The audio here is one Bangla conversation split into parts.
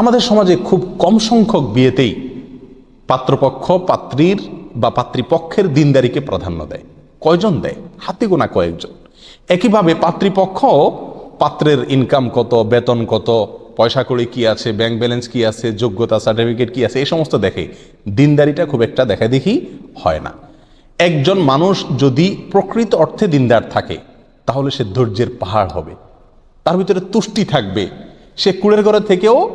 আমাদের সমাজে খুব কম সংখ্যক বিয়েতেই পাত্রপক্ষ, পাত্রীর বা পাত্রীপক্ষের দিনদারিকে প্রাধান্য দেয়। কয়জন দেয়? হাতে গোনা কয়েকজন। একইভাবে পাত্রীপক্ষ, পাত্রের ইনকাম কত, বেতন কত, পয়সা করে কি আছে ব্যাংক ব্যালেন্স কি আছে, যোগ্যতা সার্টিফিকেট কি আছে, এই সমস্ত দেখে দিনদারিটা খুব একটা দেখা দেখি হয় না। একজন মানুষ যদি প্রকৃত অর্থে দিনদার থাকে, তাহলে সে ধৈর্যের পাহাড় হবে। তার ভিতরে তুষ্টি থাকবে। সে কুড়ের ঘরে থেকেও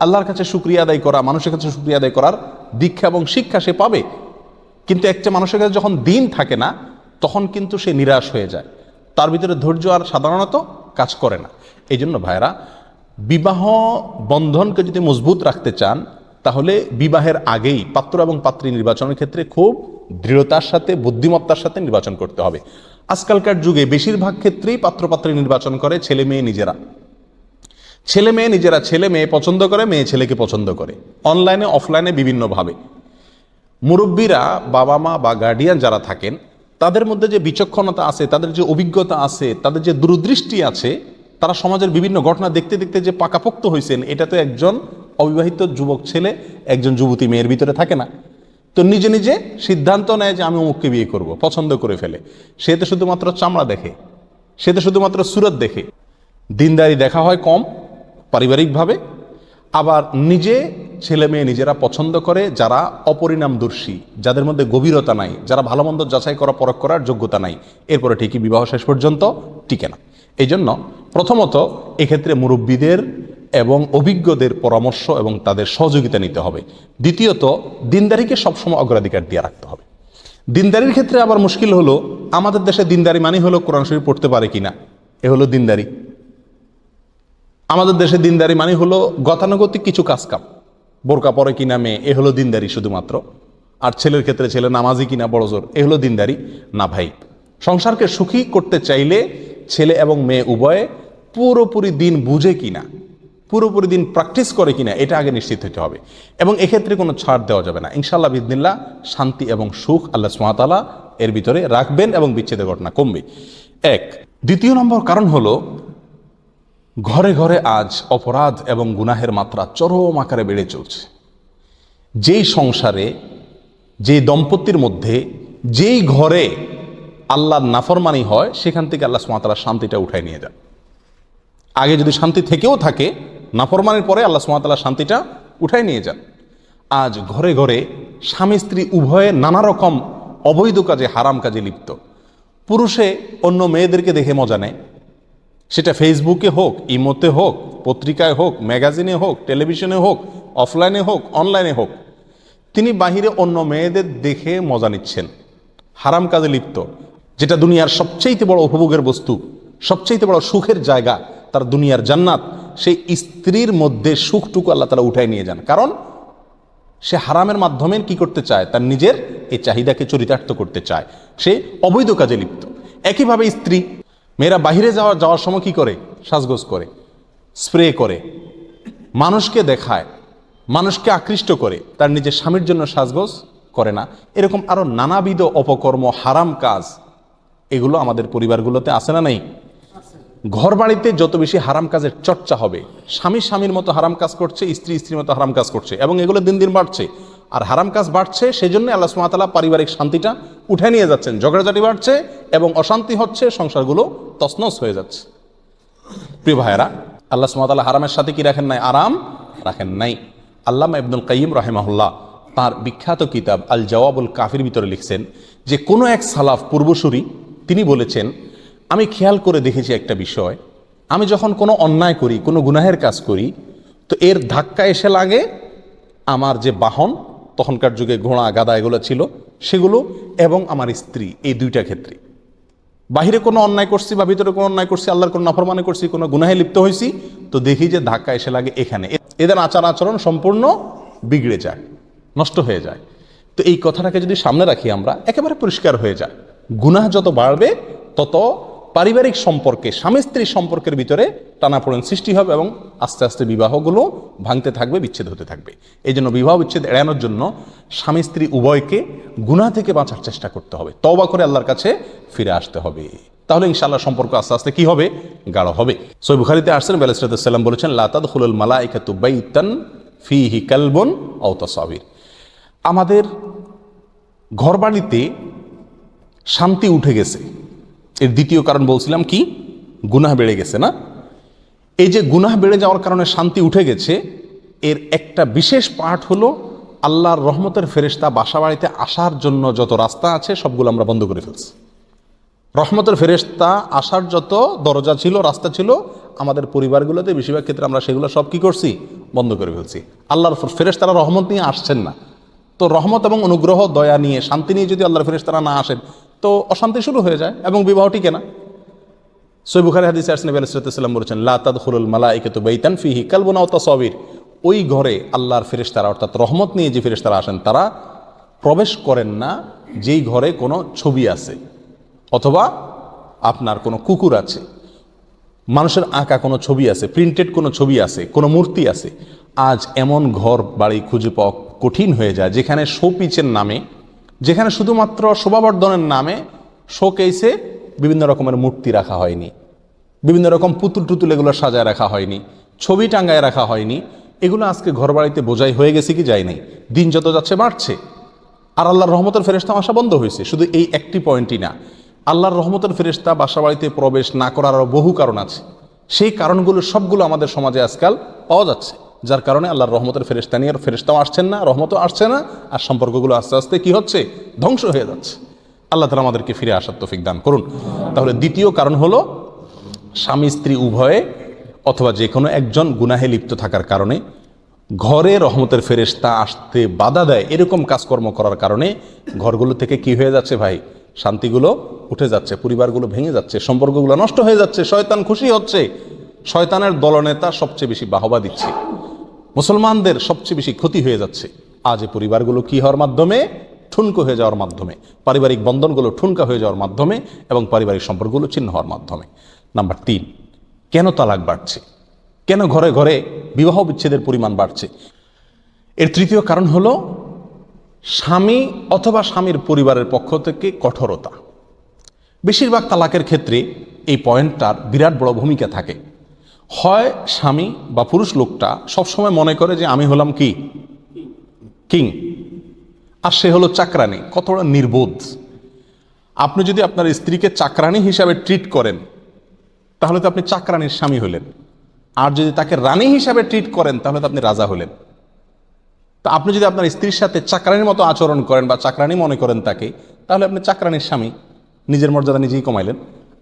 আল্লাহর কাছে শুক্রিয়া আদায় করা, মানুষের কাছে শুক্রিয়া আদায় করার দীক্ষা এবং শিক্ষা সে পাবে। কিন্তু একটা মানুষের কাছে যখন দিন থাকে না, তখন কিন্তু সে নিরাশ হয়ে যায়। তার ভিতরে ধৈর্য আর সাধারণত কাজ করে না। এই জন্য ভাইরা বিবাহ বন্ধনকে যদি মজবুত রাখতে চান, তাহলে বিবাহের আগেই পাত্র এবং পাত্রী নির্বাচনের ক্ষেত্রে খুব দৃঢ়তার সাথে, বুদ্ধিমত্তার সাথে নির্বাচন করতে হবে। আজকালকার যুগে বেশিরভাগ ক্ষেত্রেই পাত্রপাত্রী নির্বাচন করে ছেলে মেয়ে নিজেরা। ছেলে মেয়ে নিজেরা ছেলে মেয়ে পছন্দ করে, মেয়ে ছেলেকে পছন্দ করে। অনলাইনে অফলাইনে বিভিন্নভাবে। মুরব্বীরা বাবা মা বা গার্ডিয়ান যারা থাকেন, তাদের মধ্যে যে বিচক্ষণতা আছে, তাদের যে অভিজ্ঞতা আছে, তাদের যে দূরদৃষ্টি আছে, তারা সমাজের বিভিন্ন ঘটনা দেখতে দেখতে যে পাকাপোক্ত হয়েছেন, এটা তো একজন অবিবাহিত যুবক ছেলে, একজন যুবতী মেয়ের ভিতরে থাকে না। তো নিজে নিজে সিদ্ধান্ত নেয় যে আমি অমুককে বিয়ে করব, পছন্দ করে ফেলে। সে তো শুধুমাত্র চামড়া দেখে, সে তো শুধুমাত্র সুরত দেখে। দিনদারি দেখা হয় কম পারিবারিকভাবে, আবার নিজে ছেলে মেয়ে নিজেরা পছন্দ করে, যারা অপরিণামদর্শী, যাদের মধ্যে গভীরতা নাই, যারা ভালো মন্দ যাচাই করা, পরখ করার যোগ্যতা নাই। এরপরে ঠিকই বিবাহ শেষ পর্যন্ত টিকে না। এই জন্য প্রথমত এক্ষেত্রে মুরব্বীদের এবং অভিজ্ঞদের পরামর্শ এবং তাদের সহযোগিতা নিতে হবে। দ্বিতীয়ত, দিনদারিকে সবসময় অগ্রাধিকার দিয়ে রাখতে হবে। দিনদারির ক্ষেত্রে আবার মুশকিল হলো, আমাদের দেশে দিনদারি মানে হলো কোরআন শরীফ পড়তে পারে কিনা। এ হলো দিনদারি। আমাদের দেশে দিনদারি মানে হলো গতানুগতিক কিছু কাজকাম বোরকা পরে কিনা মেয়ে, এ হলো দিনদারি শুধুমাত্র। আর ছেলের ক্ষেত্রে ছেলে নামাজি কিনা বড় জোর, এ হলো দিনদারি না ভাই। সংসারকে সুখী করতে চাইলে ছেলে এবং মেয়ে উভয়ে পুরোপুরি দিন বুঝে কিনা, পুরোপুরি দিন প্র্যাকটিস করে কিনা, এটা আগে নিশ্চিত হতে হবে। এবং এক্ষেত্রে কোনো ছাড় দেওয়া যাবে না। ইনশাল্লাহ বিদিল্লা শান্তি এবং সুখ আল্লাহ সুমাতালা এর ভিতরে রাখবেন এবং বিচ্ছেদের ঘটনা কমবে। এক, দ্বিতীয় নম্বর কারণ হলো ঘরে ঘরে আজ অপরাধ এবং গুনাহের মাত্রা চরম আকারে বেড়ে চলছে। যেই সংসারে যে দম্পতির মধ্যে, যেই ঘরে আল্লাহর নাফরমানি হয়, সেখান থেকে আল্লাহ সুমাতালা শান্তিটা উঠায় নিয়ে যান। আগে যদি শান্তি থেকেও থাকে, নাফরমানির পরে আল্লাহ সুমাতালা শান্তিটা উঠায় নিয়ে যান। আজ ঘরে ঘরে স্বামী স্ত্রী উভয়ে নানা রকম অবৈধ কাজে, হারাম কাজে লিপ্ত। পুরুষে অন্য মেয়েদেরকে দেখে মজা নেয় সেটা ফেসবুকে হোক ইমোতে হোক, পত্রিকায় হোক, ম্যাগাজিনে হোক, টেলিভিশনে হোক অফলাইনে হোক অনলাইনে হোক, তিনি বাহিরে অন্য মেয়েদের দেখে মজা নিচ্ছেন। হারাম কাজে লিপ্ত। যেটা দুনিয়ার সবচেয়ে বড় উপভোগের বস্তু সবচেয়ে বড় সুখের জায়গা, তার দুনিয়ার জান্নাত, সেই স্ত্রীর মধ্যে সুখটুকু আল্লাহ তালা উঠায় নিয়ে যান। কারণ, সে হারামের মাধ্যমে কি করতে চায়? তার নিজের এই চাহিদাকে চরিতার্থ করতে চায়। সে অবৈধ কাজে লিপ্ত। একইভাবে স্ত্রী মেয়েরা বাহিরে যাওয়া যাওয়ার সময় কি করে? সাজগোজ করে, স্প্রে করে, মানুষকে দেখায়, মানুষকে আকৃষ্ট করে, তার নিজের স্বামীর জন্য সাজগোজ করে না। এরকম আরও নানাবিধ অপকর্ম, হারাম কাজ, এগুলো আমাদের পরিবারগুলোতে আছে না নাই? ঘর বাড়িতে যত বেশি হারাম কাজের চর্চা হবে, স্বামী স্বামীর মতো হারাম কাজ করছে, স্ত্রী স্ত্রীর মতো হারাম কাজ করছে, এবং এগুলো দিন দিন বাড়ছে। আর হারাম কাজ বাড়ছে সেই জন্য আল্লাহ সুমাতালা পারিবারিক শান্তিটা উঠে নিয়ে যাচ্ছেন। ঝগড়াঝাটি বাড়ছে এবং অশান্তি হচ্ছে, সংসারগুলো তসনস হয়ে যাচ্ছে। প্রিয় ভাইয়েরা, আল্লাহ সুমাতালা হারামের সাথে কি রাখেন নাই? আরাম রাখেন নাই। আল্লামা ইবনুল কাইম রাহেমাহুল্লাহ তার বিখ্যাত কিতাব আল জওয়াবুল কাফির ভিতরে লিখছেন যে, কোনো এক সালাফ পূর্বসূরি তিনি বলেছেন, আমি খেয়াল করে দেখেছি একটা বিষয়। আমি যখন কোনো অন্যায় করি, কোনো গুনাহের কাজ করি, তো এর ধাক্কা এসে লাগে আমার যে বাহন, তখনকার যুগে ঘোড়া, গাদা এগুলো ছিল, সেগুলো এবং আমার স্ত্রী, এই দুইটা ক্ষেত্রে। বাহিরে কোনো অন্যায় করছি বা ভিতরে কোনো অন্যায় করছি, আল্লাহর কোনো নাফরমানি করছি, কোনো গুনাহে লিপ্ত হয়েছি তো দেখি যে ধাক্কা এসে লাগে এখানে। এদের আচার আচরণ সম্পূর্ণ বিগড়ে যায়, নষ্ট হয়ে যায়। তো এই কথাটাকে যদি সামনে রাখি আমরা, একেবারে পরিষ্কার হয়ে যায়। গুনাহ যত বাড়বে, তত পারিবারিক সম্পর্কে, স্বামী স্ত্রীর সম্পর্কের ভিতরে টানাপোড়েন সৃষ্টি হবে এবং আস্তে আস্তে বিবাহগুলো ভাঙতে থাকবে, বিচ্ছেদ হতে থাকবে। এই জন্য বিবাহ বিচ্ছেদ এড়ানোর জন্য স্বামী স্ত্রী উভয়কে গুনাহ থেকে বাঁচার চেষ্টা করতে হবে। তওবা করে আল্লাহর কাছে ফিরে আসতে হবে। তাহলে ইনশাল্লাহ সম্পর্ক আস্তে আস্তে কি হবে? গাঢ় হবে। সই বুখারিতে আসছেন বেলাসাল্লাম বলেছেন লাতাদ হুলুল মালাইকাতু বাইতান ফিহি কালবন আওতাসাবির আমাদের ঘরবাড়িতে শান্তি উঠে গেছে। এর দ্বিতীয় কারণ বলছিলাম কি? গুনাহ বেড়ে গেছে না? এই যে গুনাহ বেড়ে যাওয়ার কারণে শান্তি উঠে গেছে, এর একটা বিশেষ পার্ট হলো আল্লাহর রহমতের ফেরেশতা বাসা বাড়িতে আসার জন্য যত রাস্তা আছে সবগুলো আমরা বন্ধ করে ফেলছি। রহমতের ফেরেশতা আসার যত দরজা ছিল, রাস্তা ছিল, আমাদের পরিবারগুলোতে বেশিরভাগ ক্ষেত্রে আমরা সেগুলো সব কি করছি? বন্ধ করে ফেলছি। আল্লাহর ফেরেশতারা রহমত নিয়ে আসছেন না। তো রহমত এবং অনুগ্রহ, দয়া নিয়ে, শান্তি নিয়ে যদি আল্লাহর ফেরেশতারা না আসেন তো অশান্তি শুরু হয়ে যায় এবং বিবাহ টিকে না সই বুখারি হাদিসে আসনে আলাইসাল্লাম বলেছেন লাতাদ হুলুল মালাইকাতু বাইতান ফিহি কালবুনা ও ওই ঘরে আল্লাহর ফেরেশতারা, অর্থাৎ রহমত নিয়ে যে ফেরেশতারা আসেন, তারা প্রবেশ করেন না যেই ঘরে কোনো ছবি আছে অথবা আপনার কোনো কুকুর আছে। মানুষের আঁকা কোনো ছবি আছে প্রিন্টেড কোনো ছবি আছে, কোনো মূর্তি আছে। আজ এমন ঘর বাড়ি খুঁজে পাওয়া কঠিন হয়ে যায়, যেখানে শোপিচের নামে যেখানে শুধুমাত্র শোভাবর্ধনের নামে শোকেসে বিভিন্ন রকমের মূর্তি রাখা হয়নি। বিভিন্ন রকম পুতুল টুতুল এগুলো সাজায় রাখা হয়নি। ছবি টাঙ্গায় রাখা হয়নি। এগুলো আজকে ঘর বাড়িতে বোঝাই হয়ে গেছে কি যায় নাই। দিন যত যাচ্ছে বাড়ছে। আর আল্লাহর রহমতের ফেরেস্তা আসা বন্ধ হয়েছে। শুধু এই একটি পয়েন্টই না। আল্লাহর রহমতের ফেরেস্তা বাসা বাড়িতে প্রবেশ না করার বহু কারণ আছে। সেই কারণগুলো সবগুলো আমাদের সমাজে আজকাল পাওয়া যাচ্ছে। যার কারণে আল্লাহর রহমতের ফেরেস্তা নিয়ে ফেরেস্তাও আসছেন না, রহমতও আসছে না, আর সম্পর্কগুলো আস্তে আস্তে কি হচ্ছে? ধ্বংস হয়ে যাচ্ছে। আল্লাহ তালা আমাদেরকে ফিরে আসার তৌফিক দান করুন। তাহলে দ্বিতীয় কারণ হলো, স্বামী স্ত্রী উভয়ে অথবা যে কোনো একজন গুনাহে লিপ্ত থাকার কারণে ঘরে রহমতের ফেরেশতা আসতে বাধা দেয়, এরকম কাজকর্ম করার কারণে ঘরগুলো থেকে কি হয়ে যাচ্ছে ভাই? শান্তিগুলো উঠে যাচ্ছে, পরিবারগুলো ভেঙে যাচ্ছে, সম্পর্কগুলো নষ্ট হয়ে যাচ্ছে, শয়তান খুশি হচ্ছে। শয়তানের দলনেতা সবচেয়ে বেশি বাহবা দিচ্ছে। মুসলমানদের সবচেয়ে বেশি ক্ষতি হয়ে যাচ্ছে। আজ এই পরিবারগুলো কি হওয়ার মাধ্যমে? ঠুনকো হয়ে যাওয়ার মাধ্যমে। পারিবারিক বন্ধনগুলো ঠুনকা হয়ে যাওয়ার মাধ্যমে এবং পারিবারিক সম্পর্কগুলো ছিন্ন হওয়ার মাধ্যমে। নাম্বার তিন, কেন তালাক বাড়ছে? কেন ঘরে ঘরে বিবাহ বিচ্ছেদের পরিমাণ বাড়ছে? এর তৃতীয় কারণ হলো স্বামী অথবা স্বামীর পরিবারের পক্ষ থেকে কঠোরতা। বেশিরভাগ তালাকের ক্ষেত্রে এই পয়েন্টটার বিরাট বড় ভূমিকা থাকে। হয় স্বামী বা পুরুষ লোকটা সবসময় মনে করে যে আমি হলাম কি? কিং। আর সে হলো চাকরানি। কতটা নির্বোধ। আপনি যদি আপনার স্ত্রীকে চাকরানি হিসাবে ট্রিট করেন, তাহলে তো আপনি চাকরানির স্বামী হলেন। আর যদি তাকে রানী হিসাবে ট্রিট করেন, তাহলে তো আপনি রাজা হলেন। তা আপনি যদি আপনার স্ত্রীর সাথে চাকরানির মতো আচরণ করেন বা চাকরানি মনে করেন তাকে, তাহলে আপনি চাকরানির স্বামী। নিজের মর্যাদা নিজেই কমাইলেন।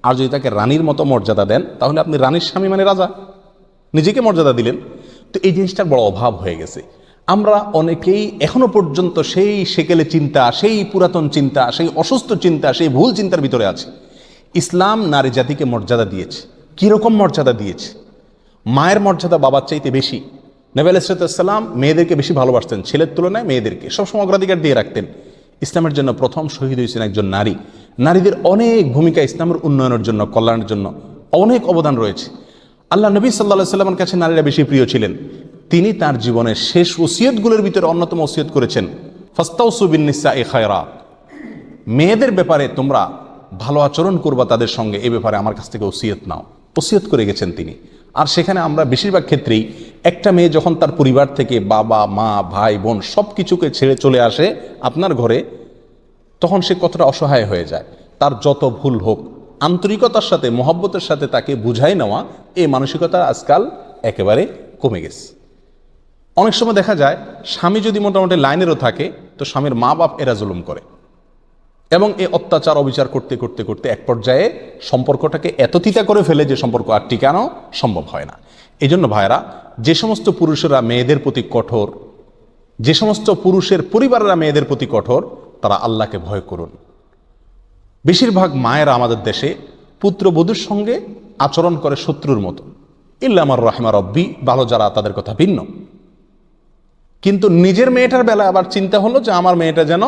আর যদি তাকে রানীর মতো মর্যাদা দেন, তাহলে আপনি রানীর স্বামী মানে রাজা। নিজেকে মর্যাদা দিলেন। তো এই জিনিসটার বড় অভাব হয়ে গেছে। আমরা অনেকেই এখনও পর্যন্ত সেই সেকেলে চিন্তা, সেই পুরাতন চিন্তা, সেই অসুস্থ চিন্তা, সেই ভুল চিন্তার ভিতরে আছে। ইসলাম নারী জাতিকে মর্যাদা দিয়েছে। কীরকম মর্যাদা দিয়েছে? মায়ের মর্যাদা বাবার চাইতে বেশি। নবী আলাইসালাম মেয়েদেরকে বেশি ভালোবাসতেন। ছেলের তুলনায় মেয়েদেরকে। সবসময় অগ্রাধিকার দিয়ে রাখতেন। ইসলামের জন্য প্রথম শহীদ হয়েছেন একজন নারী। নারীদের অনেক ভূমিকা ইসলামের উন্নয়নের জন্য, কল্যাণের জন্য অনেক অবদান রয়েছে। আল্লাহ নবী সাল্লাহ সাল্লামের কাছে নারীরা বেশি প্রিয় ছিলেন। তিনি তার জীবনের শেষ ওসিয়তগুলোর ভিতরে অন্যতম ওসিয়ত করেছেন ফস্তাউসুবিনিসা এ খায়রা। মেয়েদের ব্যাপারে তোমরা ভালো আচরণ করবা তাদের সঙ্গে, এ ব্যাপারে আমার কাছ থেকে ওসিয়ত নাও। ওসিয়ত করে গেছেন তিনি। আর সেখানে আমরা বেশিরভাগ ক্ষেত্রেই একটা মেয়ে যখন তার পরিবার থেকে বাবা, মা, ভাই, বোন সব কিছুকে ছেড়ে চলে আসে আপনার ঘরে, তখন সে কতটা অসহায় হয়ে যায়। তার যত ভুল হোক, আন্তরিকতার সাথে, মহব্বতের সাথে তাকে বুঝাই নেওয়া এই মানসিকতা আজকাল একেবারে কমে গেছে। অনেক সময় দেখা যায়, স্বামী যদি মোটামুটি লাইনেরও থাকে, তো স্বামীর মা বাপ এরা জুলুম করে। এবং এই অত্যাচার অবিচার করতে করতে করতে এক পর্যায়ে সম্পর্কটাকে এত তিতা করে ফেলে যে সম্পর্ক আর টিকানো সম্ভব হয় না। এই জন্য ভাইরা যে সমস্ত পুরুষেরা মেয়েদের প্রতি কঠোর, যে সমস্ত পুরুষের পরিবারেরা মেয়েদের প্রতি কঠোর, তারা আল্লাহকে ভয় করুন। বেশিরভাগ মায়েরা আমাদের দেশে পুত্রবধূর সঙ্গে আচরণ করে শত্রুর মতো। ইল্লামার রহমা রব্বি, ভালো যারা তাদের কথা ভিন্ন। কিন্তু নিজের মেয়েটার বেলা আবার চিন্তা হলো যে আমার মেয়েটা যেন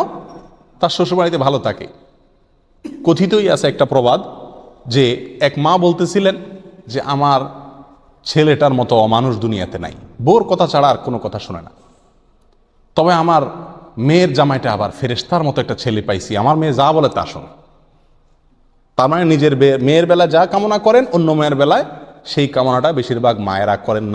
তার শ্বশুরবাড়িতে ভালো থাকে। কথিতই আছে একটা প্রবাদ যে এক মা বলতেছিলেন যে, আমার ছেলেটার মতো অমানুষ দুনিয়াতে নাই। বোর কথা ছাড়া আর কোনো কথা শোনে না। তবে আমার মেয়ের জামাইটা আবার ফেরেশতার মতো একটা ছেলে পাইছি। আমার মেয়ে যা বলে তা শোনে। তার মানে নিজের মেয়ের বেলা যা কামনা করেন, অন্য মেয়ের বেলায় সেই কামনাটা বেশিরভাগ মায়েরা করেন না।